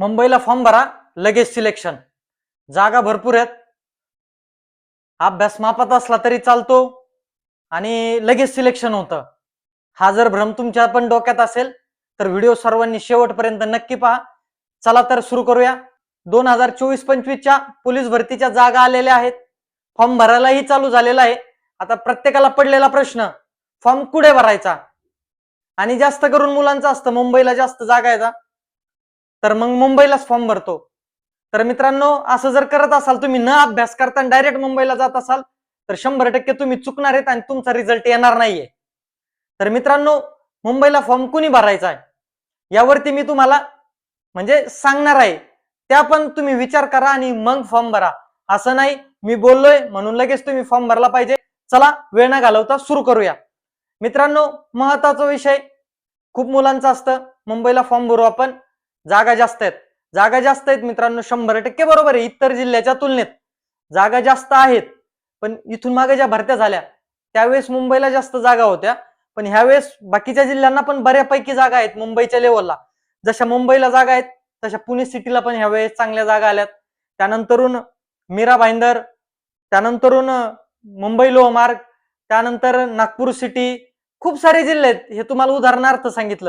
मुंबईला फॉर्म भरा लगेच सिलेक्शन. जागा भरपूर आहेत. अभ्यास मापात असला तरी चालतो आणि लगेच सिलेक्शन होतं. हा जर भ्रम तुमच्या पण डोक्यात असेल तर व्हिडिओ सर्वांनी शेवटपर्यंत नक्की पहा. चला तर सुरू करूया. दोन हजार चोवीस पंचवीसच्या पोलीस भरतीच्या जागा आलेल्या आहेत. फॉर्म भरायलाही चालू झालेला आहे. आता प्रत्येकाला पडलेला प्रश्न फॉर्म कुठे भरायचा? आणि जास्त करून मुलांचं असतं मुंबईला जास्त जागा आहे तर मग मुंबईलाच फॉर्म भरतो. तर मित्रांनो असं जर करत असाल तुम्ही न अभ्यास करता डायरेक्ट मुंबईला जात असाल तर शंभर टक्के तुम्ही चुकणार आहेत आणि तुमचा रिझल्ट येणार नाहीये. तर मित्रांनो मुंबईला फॉर्म कुणी भरायचा आहे? यावरती मी तुम्हाला म्हणजे सांगणार आहे. त्या पण तुम्ही विचार करा आणि मग फॉर्म भरा. असं नाही मी बोललोय म्हणून लगेच तुम्ही फॉर्म भरला पाहिजे. चला वेळ न घालवता सुरू करूया. मित्रांनो महत्त्वाचा विषय खूप मुलांचं असतं. मुंबईला फॉर्म भरू आपण. जागा जास्त आहेत. जागा जास्त आहेत मित्रांनो शंभर टक्के बरोबर आहे इतर जिल्ह्याच्या तुलनेत. जागा जास्त आहेत पण इथून मागे ज्या भरत्या झाल्या त्यावेळेस मुंबईला जास्त जागा होत्या. पण ह्यावेळेस बाकीच्या जिल्ह्यांना पण बऱ्यापैकी जागा आहेत मुंबईच्या लेवलला जशा मुंबईला जागा आहेत तशा पुणे सिटीला पण ह्यावेळेस चांगल्या जागा आल्यात. त्यानंतरून मीरा भाईंदर त्यानंतरून मुंबई लोहमार्ग त्यानंतर नागपूर सिटी खूप सारे जिल्हे आहेत. हे तुम्हाला उदाहरणार्थ सांगितलं.